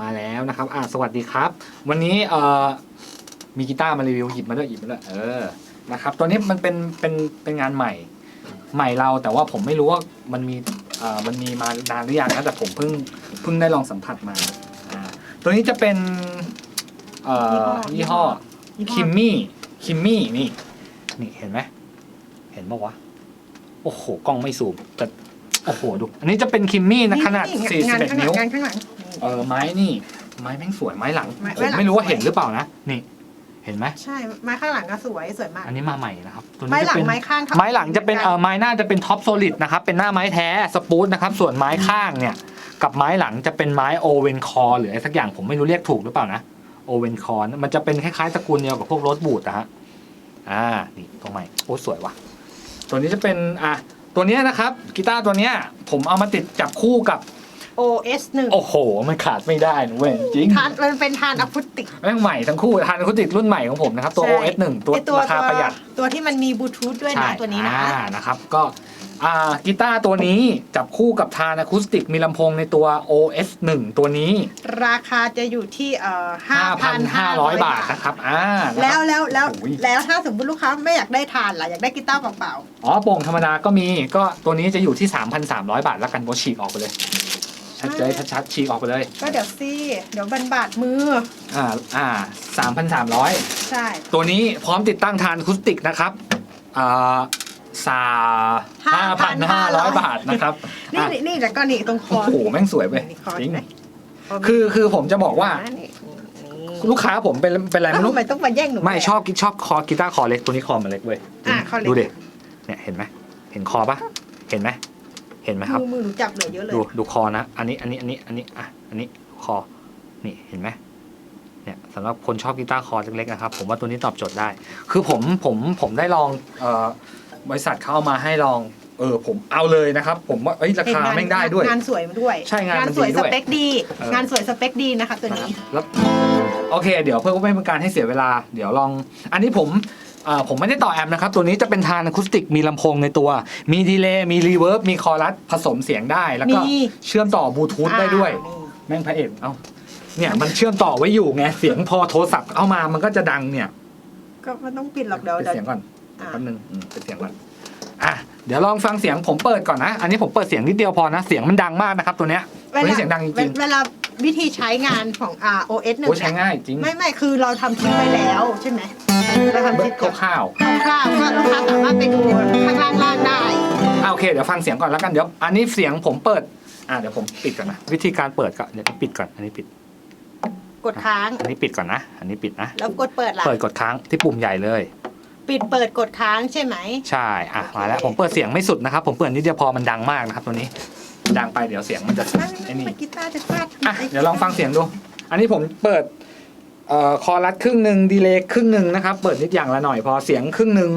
มาแล้วนะครับอ่าสวัสดีครับ วันนี้เอ่อมีกีตาร์มารีวิวหยิบมาด้วยหยิบมาด้วยเออนะครับตัวนี้มันเป็นเป็นเป็นงานใหม่ ใหม่เราแต่ว่าผมไม่รู้ว่ามันมีเอ่อมันมีมานานหรือยังนะแต่ผมเพิ่งเพิ่งได้ลองสัมผัสมาอ่าตัวนี้จะเป็นเอ่อยี่ห้อคิมมี่ คิมมี่ นี่ นี่ เห็นไหม เห็นปะวะ โอ้โห กล้องไม่ซูมแต่ โอ้โห ดู อันนี้จะเป็นคิมมี่นะ ขนาดงานข้างหลั41นิ้ว งงานข้างหลัง เออไม้นี่ ไม้แม่งสวยไม้หลังไม้ผไม้มหลัง ไม่รู้ว่าสวยเห็นหรือเปล่านะนี่ เห็นไหมใช่ ไม้ข้างหลังก็สวยสวยมาก อันนี้มาใหม่นะครับตัวไม้นี้หลัจะงเป็น ไม้ข้างไม้หลังจะเป็นเออไม้หน้าจะเป็นท็อปโซลิดนะครับเป็นหน้าไม้แท้สปูตนะครับส่วนไม้ข้างเนี่ย กับไม้หลังจะเป็นไม้โอเวนคอหรืออะไรสักอย่างผมไม่รู้เรียกถูกหรือเปล่านะโอเวนคอมันจะเป็นคล้ายๆตระกูลเดียวกับพวกโรสบูดนะฮะอ่านี่ตัวใหม่โอ้สวยว่ะตัวนี้จะเป็นอะตัวเนี้ยนะครับกีตาร์ตัวเนี้ยผมเอามาติดจับคู่กับ โอเอสหนึ่งโอ้โห มันขาดไม่ได้นะเว้ยจริงทานมันเป็นทานอะคูติกแม่งใหม่ทั้งคู่ทานคุติกรุ่นใหม่ของผมนะครับ ตัวใช่ OS 1ตัวไอ้ตัวราคาประหยัดตัวที่มันมีบลูทูธด้วยนะตัวนี้นะอ่านะครับก็อ่ากีตาร์ตัวนี้จับคู่กับทานอะคูสติกมีลำโพงในตัว OS 1 ตัวนี้ ราคาจะอยู่ที่เอ่อ5,500บาทนะครับอ่านะครับแล้วแล้วแล้วโอ้ยแล้วถ้าสมมติลูกค้าไม่อยากได้ทานล่ะอยากได้กีตาร์เปล่าอ๋อโป่งธรรมดาก็มีก็ตัวนี้จะอยู่ที่ 3,300 บาทแล้วกันโบฉีกออกไปเลย ชัดเจนชัดๆฉีกออกไปเลยๆก็เดี๋ยวซี่ เดี๋ยวบันบาดมือ อ่า อ่าสามพันสามร้อยใช่ตัวนี้พร้อมติดตั้งทานอะคูสติกนะครับ อ่าสาห้าพันห้าร้อยบาทนะครับ นี่อะนี่นี่แล้วก็นี่ตรงคโอ้อ โหแม่งสวยเว้ยนี่คอจริงไหนคือคือผมจะบอกว่านี่นี่ลูกค้าผมเป็นเป็นอะไรแล้วไม่รู้ ทำไมต้องมาแย่งหนูไม่ด้วยชอบชอบคอกีตาร์คอเล็กตัวนี้คอมันเล็กเว้ยอะคอเล็ก ดูดิเนี่ยเห็นไหมเห็นคอปะเห็นไหม เห็นไหมครับ มือมือหนูจับเหลือเยอะเลย ดูดูคอนะ อันนี้อันนี้อันนี้อันนี้อะอันนี้คอ นี่เห็นไหมเนี่ยสำหรับคนชอบกีตาร์คอเล็กๆนะครับ ผมว่าตัวนี้ตอบโจทย์ได้ คือผมผมผมได้ลองเอ่อบริษัทเขาเอามาให้ลองเออผมเอาเลยนะครับ ผมว่าเอ้ยราคาแม่งได้ด้วย งานสวยมาด้วยใช่งานมันสวยดีด้สวยเปคดี เออ งานสวยสเปคดีนะคะตัวนี้ แล้วโอเค เดี๋ยวเพื่อไม่เป็นการให้เสียเวลา เดี๋ยวลอง อันนี้ผม เอ่อผมไม่ได้ต่อแอมป์นะครับ ตัวนี้จะเป็นทานอะคูสติกมีลำโพงในตัว มีดีเลย์มีรีเวิร์บมีคอรัสผสมเสียงได้ แล้วก็มี เชื่อมต่อบลูทูธได้ด้วย อ่าแม่งพระเอกเอ้าเนี่ยมันเชื่อมต่อไว้อยู่ไงเสียงพอโทรศัพท์เข้ามามันก็จะดังเนี่ย ก็ไม่ต้องปิดหรอกเดี๋ยวเป็นเดี๋ยว เสียงก่อนอ่าแป๊บนึงอืมเป็นเสียงก่อน อะ เดี๋ยวลองฟังเสียงผมเปิดก่อนนะ อันนี้ผมเปิดเสียงนิดเดียวพอนะ เสียงมันดังมากนะครับตัวเนี้ยตัวนี้เสียงดังจริงเวลาวิธีใช้งานของ R O S หๆนึ่งโอ้ใช้ง่ายจริง ไม่ไม่คือเราทำคลิปไว้แล้วใช่ไหม เราทำคเบิลิร์ปดคร่าวๆคร่าวๆก็ลูกค้าสามารถไปดูข้างล่างล่างได้อ่าโอเค เดี๋ยวฟังเสียงก่อนแล้วกัน เดี๋ยวอันนี้เสียงผมเปิด อ่าเดี๋ยวผมปิดก่อนนะ วิธีการเปิดก็เดี๋ยวปิดก่อน อันนี้ปิด กดค้าง อันนี้ปิดก่อนนะ อันนี้ปิดนะ แล้วกดเปิดล่ะเปิดกดค้างที่ปุ่มใหญ่เลย ปิดเปิดกดค้างใช่ไหม ใช่ อะ โอเค มาแล้ว ผมเปิดเสียงไม่สุดนะครับ ผมเปิดนิดเดียวพอมันดังมากนะครับตัวนี้ ดังไปเดี๋ยวเสียงมันจะไม่ไอ้ไม่นี่ไม่กีตาร์จะฟาดอะ เดี๋ยวลองฟังเสียงดู อันนี้ผมเปิดเอ่อ คอรัดครึ่งหนึ่งดีเลย์ครึ่งหนึ่งนะครับ เปิดนิดอย่างละหน่อยพอเสียงครึ่งหนึ่ง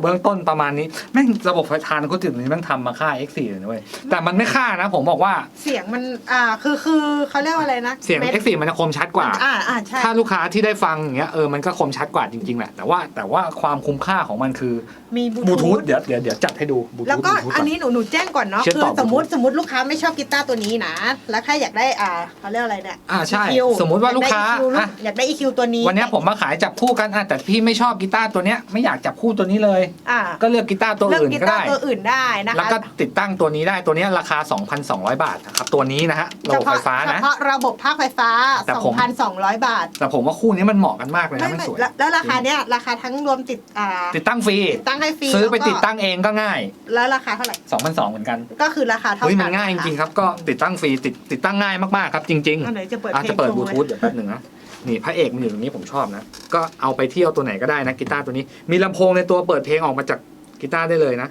เบื้องต้นประมาณนี้ แม่งระบบไฟทานเขาถึงนี้แม่งทำมาค่า X4 เลยนะเว้ยแต่มันไม่ค่านะ ผมบอกว่าเสียงมันอ่าคือคือเขาเรียกว่าอะไรนะเสียง ม็ด X4 มันจะคมชัดกว่า อ่าอ่าใช่ ถ้าลูกค้าที่ได้ฟังอย่างเงี้ยเออมันก็คมชัดกว่าจริงๆแหละแต่ว่าแต่ว่าความคุ้มค่าของมันคือมีบบลูลูทูทูธธเดี๋ยวเดี๋ยวเดี๋ยวจัดให้ดูบลูทูธแล้วก็บลูทูธ อันนี้หนูหนูแจ้งก่อนเนาะเชื่อมคือต่อ สมมติ Bluetooth สมมติลูกค้าไม่ชอบกีตาร์ตัวนี้นะ แล้วแค่อยากได้อ่าเขาเรียกอะไรเนี่ย อ่าใช่ EQ สมมุติว่าลูกค้าอยากได้ EQ ลูกอยากได้ EQ ตัวนี้วันเนี้ยผมมาขายจับคู่กันอะแต่พี่ไม่ชอบกีตาร์ตัวเนี้ยไม่อยากจับคู่ตัวนี้เลยอ่าก็เลือกกีตาร์ตัวเลือกอื่นกีก็ตาร์ได้ ตัวอื่นได้นะคะแล้วก็ติดตั้งตัวนี้ได้ตัวเนี้ยราคา 2,200 บาทนะครับตัวนี้นะฮะระบบไฟฟ้านะเฉพาะระบบภาคไฟฟ้า แต่ผม 2,200 บาทแต่ผมว่าคู่นี้มันเหมาะกันมากเลยไม่นะมันไม่สวย แล้วแล้วราคาเนี้ยราคาทั้งรวมติดอ่าติดตั้งฟรี ติดตั้งให้ฟรีซื้อไปแล้วก็ติดตั้งเองก็ง่ายแล้วราคาเท่าไหร่ 2,200เหมือนกันก็คือราคาเท่าเฮ้ยกัมันง่ายจริงๆครับก็ติดตั้งฟรีติดติดตั้งง่ายมากๆครับจริง ๆ อันไหนจะเปิดอาจเพลจะงเปิดโชบลูว์ทูธเดี๋ยวแป๊บหนึ่งนะ นี่พระเอกมันอยู่ตรงนี้ผมชอบนะ ก็เอาไปเที่ยวตัวไหนก็ได้นะกีตาร์ตัวนี้ มีลำโพงในตัวเปิดเพลงออกมาจากกีตาร์ได้เลยนะ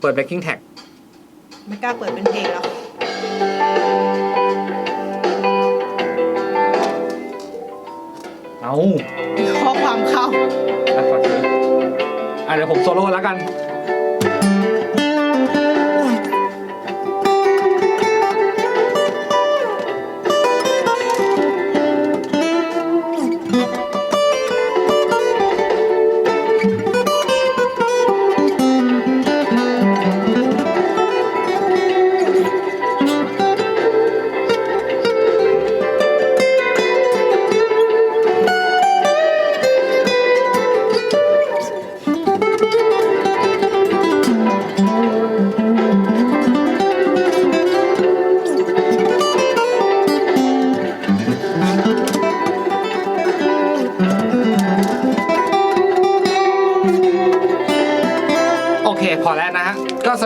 เปิด backing tag ไม่กล้าเปิดเป็นเพลงแล้วเอาข้อความเข้าอะฟังสิอะเดี๋ยวผมโซโล่แล้วกัน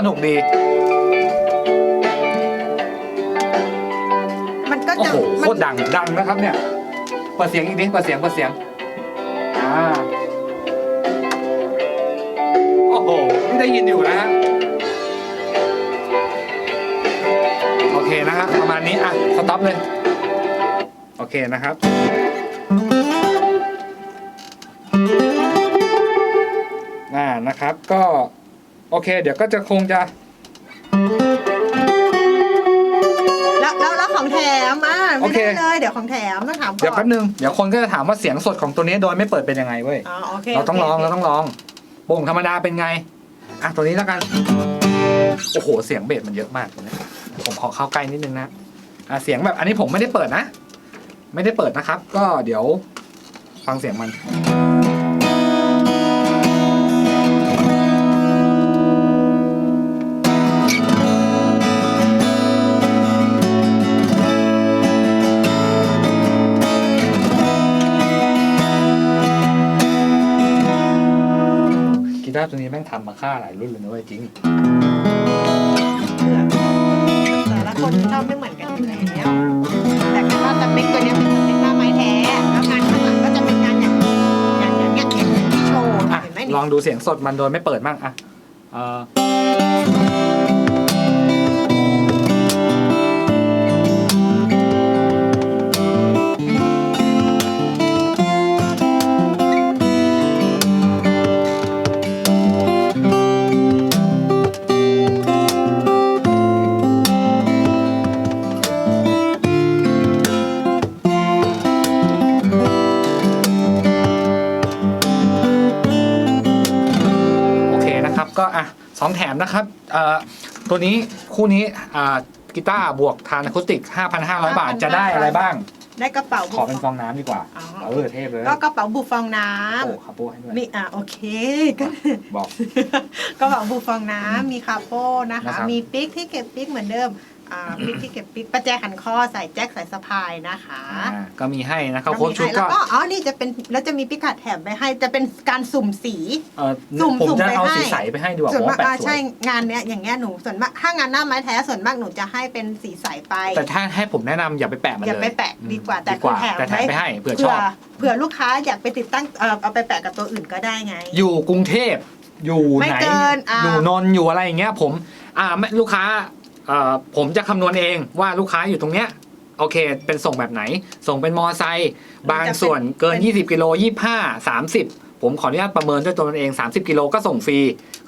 นุกดี มันก็โอ้จะโหมัโคตรดังดังนะครับเนี่ยเปิดเสียงอีกนิดเปิดเสียงเปิดเสียงอ่าโอ้โหนี่ได้ยินอยู่นะฮะโอเคนะฮะประมาณนี้อะสต็อปเลย โอเคนะครับ อ่านะครับก็ โอเค เดี๋ยวก็จะคงจะ แล้วแล้วแล้วของแถมอะโอไม่เค ได้เลยเดี๋ยวของแถมต้องถามเดี๋ยวก่อแป๊นบนึง เดี๋ยวคนก็จะถามว่าเสียงสดของตัวนี้โดยไม่เปิดเป็นยังไงเว้ย อ๋อโอเคเราต้องลองโคเราต้องลองโป่งธรรมดาเป็นไง อะตัวนี้แล้วกัน โอ้โห เสียงเบสมันเยอะมากตัวนี้ผมขอเข้าใกล้นิดนึงนะ อะเสียงแบบอันนี้ผมไม่ได้เปิดนะ ไม่ได้เปิดนะครับ ก็เดี๋ยวฟังเสียงมันกีาร์ตัวนี้แม่งทำมาค่าหลายรุ่นเลยนะเว้ยจริง แต่ละคนชอบไม่เหมือนกันอยู่แล้วแต่แค่ว่าสเปคตัวเนี้ยเป็นสเปคหน้าไม้แท้แล้วงานข้างหลังก็จะเป็นงานอย่างอย่างอย่างเงี้ยอย่างที่โชว์อะ เห็นไหมลนี่องดูเสียงสดมันโดยไม่เปิดมั่งอะเออ ก็อะสองแถมนะครับเอ่อตัวนี้คู่นี้อ่ากีตาร์บวกทานอะคูสติก 5,500 บาทจะได้อะไรบ้าง ได้กระเป๋าขอเป็นฟองน้ำดีกว่าอ๋อเออเทพเลย ก็กระเป๋าบุฟองน้โอ้คาโป้ให้ด้วยำมีอะโอเคก็บอกกระเป๋าบุฟองน้ำมีคาโป้นะนะครัคะบมีปิ๊กที่เก็บปิ๊กเหมือนเดิม อ่าปิ๊กที่เก็บปิ๊กประแจขันคอใส่แจ็คใส่สะพายนะคะอ่าก็มีให้นะครับก็โค้ชมีชุดให้แล้ก็วก็อ๋อนี่จะเป็นแล้วจะมีปิกัดแถมไปให้จะเป็นการสุ่มสี เออสุ่มผมสุ่มจะไปเอาให้ สีใสไปให้ดีกว่าส่ผวนมมากว่าแปะอ่าสวใช่ยงานเนี้ยอย่างเงี้ยหนูส่วนมากถ้างานหน้าไม้แท้ส่วนมากหนูจะให้เป็นสีใสไป แต่ถ้าให้ผมแนะนำอย่าไปแปะมันเลยอย่าไปแปะดีกว่าแต่ดีกว่าคือแถมแต่แถมไว้ ไปให้เผื่อชเผื่ออบ เผื่อลูกค้าอยากไปติดตั้งเอ่อเอาไปแปะกับตัวอื่นก็ได้ไง อยู่กรุงเทพอยู่ไม่ไหนเกินอ่า อยู่นนท์อยู่อะไรอย่างเงี้ยผม อ่าไม่ลูกค้าเอ่อ ผมจะคำนวณเองว่าลูกค้าอยู่ตรงเนี้ยโอเค เป็นส่งแบบไหน ส่งเป็นมอไซค์บางส่วนเกิน 20 กิโล 25 30 ผมขออนุญาตประเมินด้วยตัวมันเอง 30 กิโลก็ส่งฟรี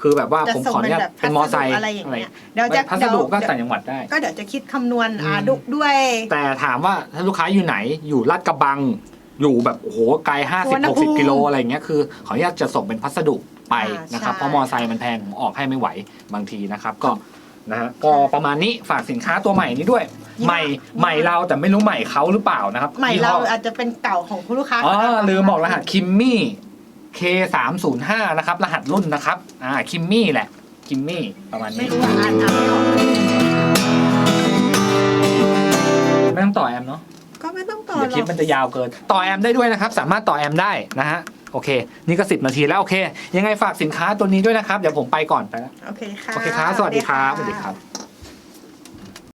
คือแบบว่าจะผมส่งขออนุญาตเป็นแบบเป็นมอไซค์พัสดุอะไรอย่างอะไรเงี้ยเดี๋ยวจะพัสดุก็เดี๋ยวต่างจังหวัดได้ ก็เดี๋ยวจะคิดคำนวณอ่าอืมดุด้วย แต่ถามว่าถ้าลูกค้าอยู่ไหนอยู่ลาดกระบังอยู่แบบโอ้โหไกลสุวรรณ50ภูมิ60 กิโลอะไรอย่างเงี้ยคือขออนุญาตจะส่งเป็นพัสดุไปอ่านนะครับใช่เพราะมอไซค์มันแพงผมออกให้ไม่ไหวบางทีนะครับก็ นะฮะก็ประมาณนี้ฝากสินค้าตัวใหม่นี้ด้วย ใหม่ใหม่เราแต่ไม่รู้ใหม่เขาหรือเปล่านะครับใหม่ยี่เราห้ออาจจะเป็นเก่าของผู้ลูกค้าอ๋อก็ได้ลืมบอกรหัสคิมมี่ K 3 0 5นะครับ รหัสรุ่นนะครับอ่าคิมมี่แหละคิมมี่ประมาณไม่นี้รู้ว่าอ่านอ่านไม่ออกไม่ต้องต่อแอมเนาะก็ไม่ต้องต่อเดี๋ยวหรคลิปอกมันจะยาวเกิน ต่อแอมได้ด้วยนะครับ สามารถต่อแอมได้นะฮะ โอเค นี่ก็10นาทีแล้วโอเค ยังไงฝากสินค้าตัวนี้ด้วยนะครับ เดี๋ยวผมไปก่อนไปแล้วโอเคค่ะ โอเคครับสวัสดีครับสวัสดีครับ